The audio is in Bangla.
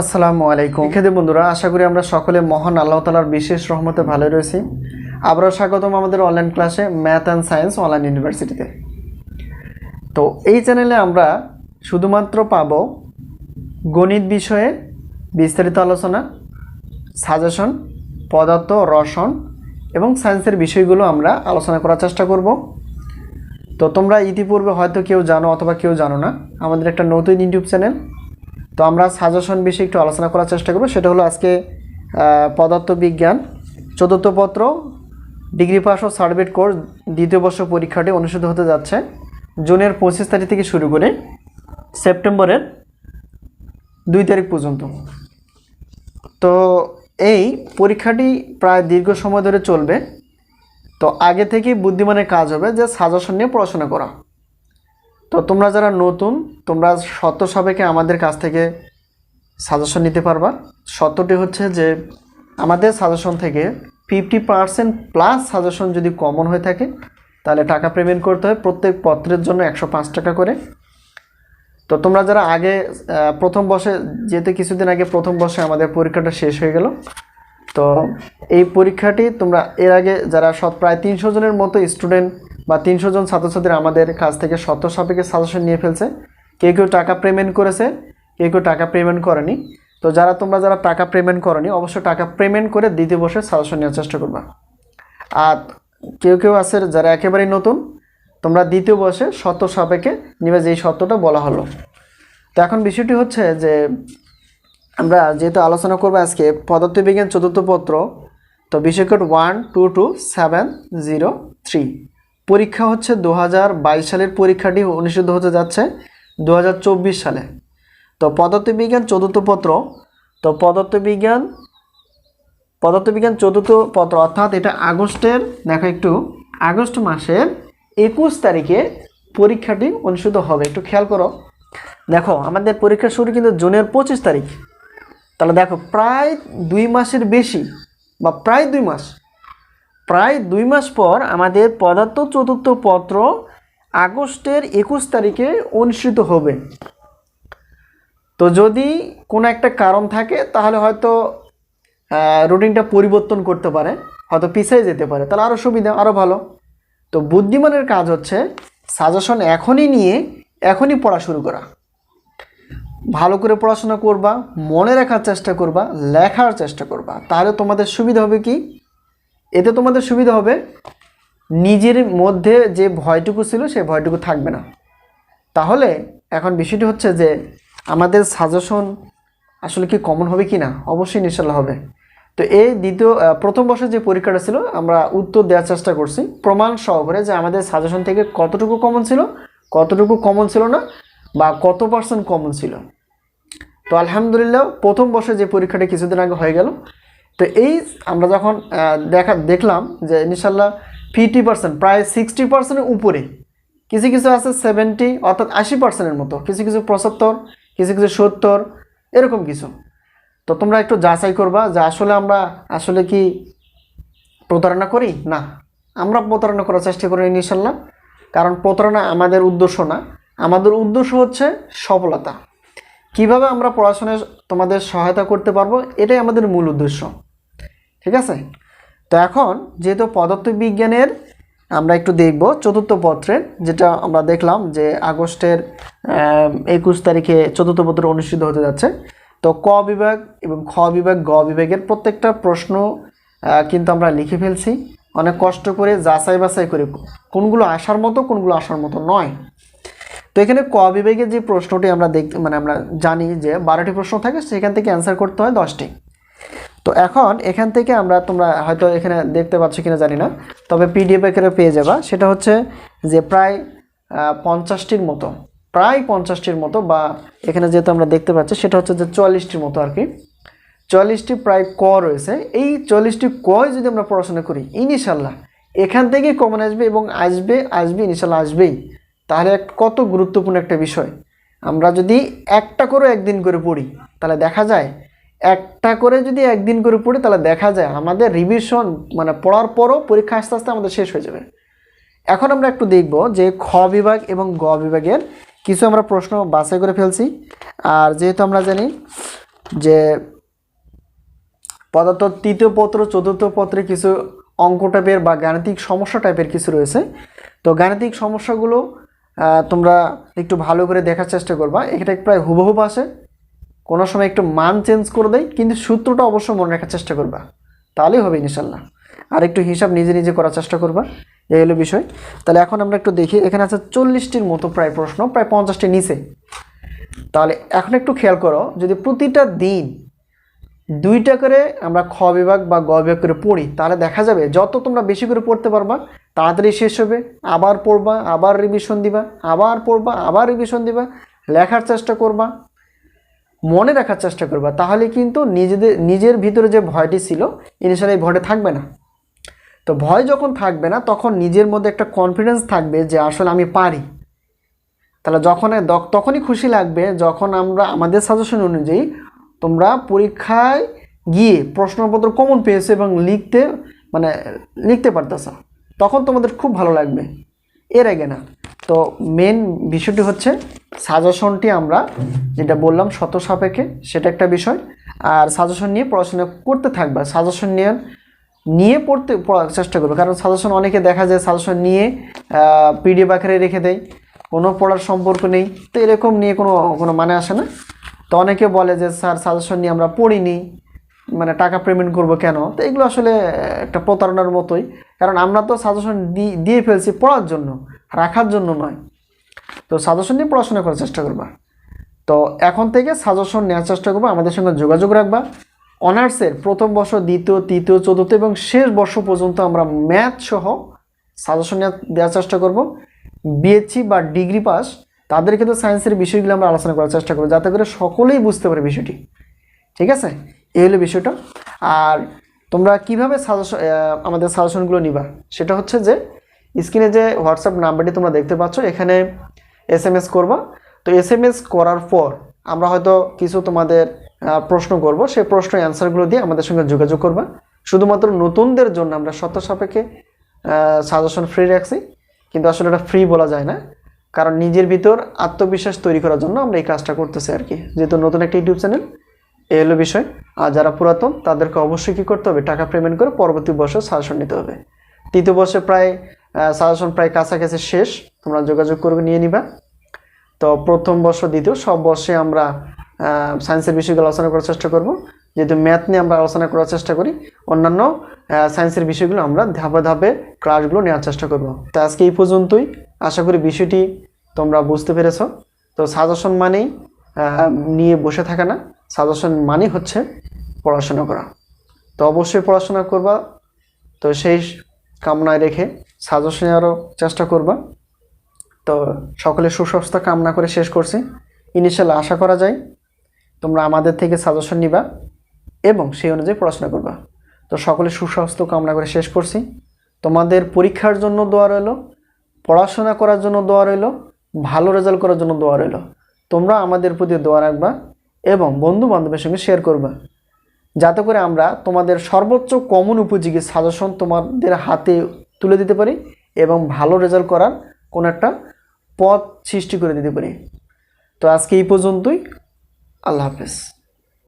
আসসালামু আলাইকুম। খেদে বন্ধুরা, আশা করি আমরা সকলে মহান আল্লাহ তালার বিশেষ রহমতে ভালো রয়েছি। আবারও স্বাগতম আমাদের অনলাইন ক্লাসে ম্যাথ অ্যান্ড সায়েন্স অনলাইন ইউনিভার্সিটিতে তো। এই চ্যানেলে আমরা শুধুমাত্র পাব গণিত বিষয়ে বিস্তারিত আলোচনা সাজেশন পদার্থ রসন এবং সায়েন্সের বিষয়গুলো আমরা আলোচনা করার চেষ্টা করব। তো তোমরা ইতিপূর্বে হয়তো কেউ জানো অথবা কেউ জানো না, আমাদের একটা নতুন ইউটিউব চ্যানেল তো আমরা সাজেশন বিষয়ে একটু আলোচনা করার চেষ্টা করব। সেটা হলো আজকে পদার্থবিজ্ঞান, চতুর্থ পত্র ডিগ্রি পাস ও সার্টিফিকেট কোর্স দ্বিতীয় বর্ষ পরীক্ষাটি অনুষ্ঠিত হতে যাচ্ছে জুনের পঁচিশ তারিখ থেকে শুরু করে সেপ্টেম্বরের দুই তারিখ পর্যন্ত। তো এই পরীক্ষাটি প্রায় দীর্ঘ সময় ধরে চলবে। তো আগে থেকেই বুদ্ধিমানের কাজ হবে যে সাজেশন নিয়ে পড়াশোনা করা। তো তোমরা যারা নতুন, তোমরা শত সাপেক্ষে আমাদের কাছ থেকে সাজেশন নিতে পারবা। শর্তটি হচ্ছে যে, আমাদের সাজেশন থেকে ফিফটি পার্সেন্ট প্লাস সাজেশন যদি কমন হয়ে থাকে, তাহলে টাকা পেমেন্ট করতে হয় প্রত্যেক পত্রের জন্য একশো পাঁচ টাকা করে। তো তোমরা যারা আগে প্রথম বর্ষে, যেহেতু কিছুদিন আগে প্রথম বর্ষে আমাদের পরীক্ষাটা শেষ হয়ে গেল, তো এই পরীক্ষাটি তোমরা এর আগে যারা সব প্রায় তিনশো জনের মতো স্টুডেন্ট বা তিনশো জন ছাত্রছাত্রী আমাদের কাছ থেকে শর্ত সাপেক্ষে সাজেশন নিয়ে ফেলছে। কেউ কেউ টাকা পেমেন্ট করেছে, কেউ কেউ টাকা পেমেন্ট করেনি। তো যারা তোমরা যারা টাকা পেমেন্ট করনি, অবশ্যই টাকা পেমেন্ট করে দ্বিতীয় বর্ষে সাজেশন নেওয়ার চেষ্টা করবা। আর কেউ কেউ আছে যারা একেবারেই নতুন, তোমরা দ্বিতীয় বর্ষে শর্ত সাপেক্ষে নিবে যেই শর্তটা বলা হলো। তো এখন বিষয়টি হচ্ছে যে, আমরা যেহেতু আলোচনা করব আজকে, পদার্থবিজ্ঞান চতুর্থ পত্র, তো বিষয় code one two two seven zero three পরীক্ষা হচ্ছে দু হাজার বাইশ সালের পরীক্ষাটি অনুষ্ঠিত হতে যাচ্ছে দু হাজার চব্বিশ সালে। তো পদার্থবিজ্ঞান চতুর্থ পত্র, তো পদার্থবিজ্ঞান পদার্থবিজ্ঞান চতুর্থ পত্র, অর্থাৎ এটা আগস্টের, দেখো একটু, আগস্ট মাসের একুশ তারিখে পরীক্ষাটি অনুষ্ঠিত হবে, একটু খেয়াল করো। দেখো, আমাদের পরীক্ষা শুরু কিন্তু জুনের পঁচিশ তারিখ। তাহলে দেখো, প্রায় দুই মাসের বেশি বা প্রায় দুই মাস প্রায় দুই মাস পর আমাদের পদার্থ চতুর্থ পত্র আগস্টের একুশ তারিখে অনুষ্ঠিত হবে। তো যদি কোনো একটা কারণ থাকে, তাহলে হয়তো রুটিনটা পরিবর্তন করতে পারে, হয়তো পিছিয়ে যেতে পারে। তাহলে আরও সুবিধা আরও ভালো। তো বুদ্ধিমানের কাজ হচ্ছে সাজেশন এখনই নিয়ে, এখনই পড়া শুরু করা। ভালো করে পড়াশোনা করবা, মনে রাখার চেষ্টা করবা, লেখার চেষ্টা করবা। তাহলে তোমাদের সুবিধা হবে কি? এতে তোমাদের সুবিধা হবে। নিজের মধ্যে যে ভয়টুকু ছিল, সেই ভয়টুকু থাকবে না। তাহলে এখন বিষয়টি হচ্ছে যে, আমাদের সাজেশন আসলে কি কমন হবে কি না? অবশ্যই ইনশাল্লাহ হবে। তো এই দ্বিতীয় প্রথম বর্ষে যে পরীক্ষাটা ছিল, আমরা উত্তর দেওয়ার চেষ্টা করছি। প্রমাণ সহকারে যে আমাদের সাজেশন থেকে কতটুকু কমন ছিল, কতটুকু কমন ছিল না, বা কত পার্সেন্ট কমন ছিল। তো আলহামদুলিল্লাহ, প্রথম বর্ষে যে পরীক্ষাটা কিছুদিন আগে হয়ে গেল তো এই আমরা যখন দেখা, দেখলাম যে ইনশাল্লাহ ফিফটি পার্সেন্ট প্রায় সিক্সটি পার্সেন্টের উপরে। কিছু কিছু আছে সেভেন্টি অর্থাৎ আশি পার্সেন্টের মতো। কিছু কিছু পঁচাত্তর, কিছু কিছু সত্তর, এরকম কিছু। তো তোমরা একটু যাচাই করবা যে আসলে আমরা আসলে কি প্রতারণা করি? না। আমরা প্রতারণা করার চেষ্টা করি ইনশাল্লাহ। কারণ প্রতারণা আমাদের উদ্দেশ্য না। আমাদের উদ্দেশ্য হচ্ছে সফলতা। কীভাবে আমরা পড়াশোনায় তোমাদের সহায়তা করতে পারব? এটাই আমাদের মূল উদ্দেশ্য। ঠিক আছে? তো এখন যেহেতু পদার্থবিজ্ঞানের আমরা একটু দেখব, চতুর্থ পত্রের, যেটা আমরা দেখলাম যে আগস্টের একুশ তারিখে চতুর্থ পত্র অনুষ্ঠিত হতে যাচ্ছে। তো ক বিভাগ এবং খ বিভাগ, গ বিভাগের প্রত্যেকটা প্রশ্ন কিন্তু আমরা লিখে ফেলছি। অনেক কষ্ট করে যাচাই বাছাই করে কোনগুলো আসার মতো, কোনগুলো আসার মতো নয়। তো এখানে ক বিভাগের যে প্রশ্নটি আমরা দেখতে মানে আমরা জানি যে বারোটি প্রশ্ন থাকে, সেখান থেকে অ্যান্সার করতে হয় দশটি। তো এখন এখান থেকে আমরা তোমরা হয়তো এখানে দেখতে পাচ্ছ কিনা জানি না। তবে পিডিএফ আকারে পেয়ে যাবা। সেটা হচ্ছে যে প্রায় পঞ্চাশটির মতো। প্রায় পঞ্চাশটির মতো বা এখানে যেহেতু আমরা দেখতে পাচ্ছি, সেটা হচ্ছে যে চুয়াল্লিশটির মতো আর কি চল্লিশটি প্রায় ক রয়েছে। এই চল্লিশটি কয় যদি আমরা পড়াশোনা করি ইনশাল্লাহ এখান থেকেই কমন আসবে এবং আসবে আসবে ইনশাল্লাহ আসবেই। তাহলে কত গুরুত্বপূর্ণ একটা বিষয়। আমরা যদি একটা করে একদিন করে পড়ি, তাহলে দেখা যায় একটা করে যদি একদিন করে পড়ি, তাহলে দেখা যায় আমাদের রিভিশন মানে পড়ার পরও পরীক্ষা আস্তে আস্তে আমাদের শেষ হয়ে যাবে। এখন আমরা একটু দেখব যে খ বিভাগ এবং গ বিভাগের কিছু আমরা প্রশ্ন বাছাই করে ফেলছি। আর যেহেতু আমরা জানি যে পদার্থ তৃতীয় পত্র, চতুর্থ পত্রে কিছু অঙ্ক টাইপের বা গাণিতিক সমস্যা টাইপের কিছু রয়েছে। তো গাণিতিক সমস্যাগুলো তোমরা একটু ভালো করে দেখার চেষ্টা করবা। এটা প্রায় হুবহুব আসে। কোনো সময় একটু মান চেঞ্জ করে দেয় কিন্তু সূত্রটা অবশ্যই মনে রাখার চেষ্টা করবা। তাহলেই হবে ইনশাল্লাহ। আর একটু হিসাব নিজে নিজে করার চেষ্টা করবা, এই হলো বিষয়। তাহলে এখন আমরা একটু দেখি, এখানে আছে চল্লিশটির মতো প্রায় প্রশ্ন, প্রায় পঞ্চাশটির নিচে। তাহলে এখন একটু খেয়াল করো, যদি প্রতিটা দিন দুইটা করে আমরা খ বিভাগ বা গ বিভাগ করে পড়ি, তাহলে দেখা যাবে যত তোমরা বেশি করে পড়তে পারবা, তাড়াতাড়ি শেষ হবে, আবার পড়বা, আবার রিভিশন দিবা, আবার পড়বা, আবার রিভিশন দিবা, লেখার চেষ্টা করবা মনে রাখার চেষ্টা করবা, তাহলে কিন্তু নিজেদের, নিজের ভিতরে যে ভয়টি ছিল ইনিশিয়ালি এই ভয়টা থাকবে না। তো ভয় যখন থাকবে না, তখন নিজের মধ্যে একটা কনফিডেন্স থাকবে যে আসলে আমি পারি। তাহলে যখন তখনই খুশি লাগবে যখন আমরা, আমাদের সাজেশন অনুযায়ী তোমরা পরীক্ষায় গিয়ে প্রশ্নপত্র কমন পেয়েছ এবং লিখতে মানে লিখতে পারতেছো। তখন তোমাদের খুব ভালো লাগবে। এর আগে না। তো মেন বিষয়টি হচ্ছে সাজেশনটি আমরা যেটা বললাম শত সাপেক্ষে, সেটা একটা বিষয়। আর সাজেশন নিয়ে পড়াশোনা করতে থাকবা সাজেশন নিয়ে নিয়ে পড়তে, পড়ার চেষ্টা করবে। কারণ সাজেশন অনেকে দেখা যায় সাজেশন নিয়ে পিডিএফ আকারে রেখে দেয়, কোনো পড়ার সম্পর্ক নেই। তো এরকম নিয়ে কোনো কোনো মানে আসে না। তো অনেকে বলে যে, স্যার সাজেশন নিয়ে আমরা পড়িনি মানে টাকা পেমেন্ট করব কেন? তো এগুলো আসলে একটা প্রতারণার মতোই। কারণ আমরা তো সাজেশন দিয়ে ফেলছি পড়ার জন্য, রাখার জন্য নয়। তো সাজেশন নিয়ে পড়াশোনা করার চেষ্টা করবা। তো এখন থেকে সাজেশন নেওয়ার চেষ্টা করব, আমাদের সঙ্গে যোগাযোগ রাখবা। অনার্সের প্রথম বর্ষ, দ্বিতীয়, তৃতীয়, চতুর্থ এবং শেষ বর্ষ পর্যন্ত আমরা ম্যাথ সহ সাজেশন দেওয়ার চেষ্টা করব। বিএসসি বা ডিগ্রি পাস তাদের কিন্তু সায়েন্সের বিষয়গুলো আমরা আলোচনা করার চেষ্টা করব, যাতে করে সকলেই বুঝতে পারে বিষয়টি। ঠিক আছে? এই হলো বিষয়টা। আর তোমরা কীভাবে সাজেশন আমাদের সাজেশনগুলো নিবা? সেটা হচ্ছে যে, স্ক্রিনে যে হোয়াটসঅ্যাপ নাম্বারটি তোমরা দেখতে পাচ্ছ, এখানে এস এম এস করবা। তো এস এম এস করার পর আমরা হয়তো কিছু তোমাদের প্রশ্ন করব। সেই প্রশ্ন অ্যান্সারগুলো দিয়ে আমাদের সঙ্গে যোগাযোগ করবা। শুধুমাত্র নতুনদের জন্য আমরা শর্ত সাপেক্ষে সাজেশন ফ্রি রাখছি। কিন্তু আসলে এটা ফ্রি বলা যায় না। কারণ নিজের ভিতর আত্মবিশ্বাস তৈরি করার জন্য আমরা এই কাজটা করতেছি আর কি। যেহেতু নতুন একটা ইউটিউব চ্যানেল এই হলো বিষয়। আর যারা পুরাতন, তাদেরকে অবশ্যই কী করতে হবে? টাকা পেমেন্ট করে পরবর্তী বছর সাজেশন নিতে হবে। তৃতীয় বর্ষে প্রায় সাজেশন প্রায় কাছাকাছি শেষ। তোমরা যোগাযোগ করবে, নিয়ে নিবা। তো প্রথম বর্ষ, দ্বিতীয়, সব বর্ষে আমরা সায়েন্সের বিষয়গুলো আলোচনা করার চেষ্টা করব। যেহেতু ম্যাথ নিয়ে আমরা আলোচনা করার চেষ্টা করি, অন্যান্য সায়েন্সের বিষয়গুলো আমরা ধাপে ধাপে ক্লাসগুলো নেওয়ার চেষ্টা করব। তো আজকে এই পর্যন্তই। আশা করি বিষয়টি তোমরা বুঝতে পেরেছ। তো সাজেশন মানেই নিয়ে বসে থাকা না। সাজেশন মানে হচ্ছে পড়াশোনা করা। তো অবশ্যই পড়াশোনা করবা। তো সেই কামনায় রেখে সাজেশন নেওয়ারও চেষ্টা করবা। তো সকলে সুস্বাস্থ্য কামনা করে শেষ করছি। ইনিশিয়াল আশা করা যায় তোমরা আমাদের থেকে সাজেশন নিবা এবং সেই অনুযায়ী পড়াশোনা করবা। তো সকলে সুস্বাস্থ্য কামনা করে শেষ করছি। তোমাদের পরীক্ষার জন্য দোয়া রইল, পড়াশোনা করার জন্য দোয়া রইল, ভালো রেজাল্ট করার জন্য দোয়া রইল। তোমরা আমাদের প্রতি দোয়া রাখবা। এবং বন্ধু বান্ধবের সঙ্গে শেয়ার করবা। যাতে করে আমরা তোমাদের সর্বোচ্চ কমন উপযোগী সাজেশন তোমাদের হাতে তুলে দিতে পারি এবং ভালো রেজাল্ট করার কোনো একটা পথ সৃষ্টি করে দিতে পারি। তো আজকে এই পর্যন্তই। আল্লাহ হাফেজ।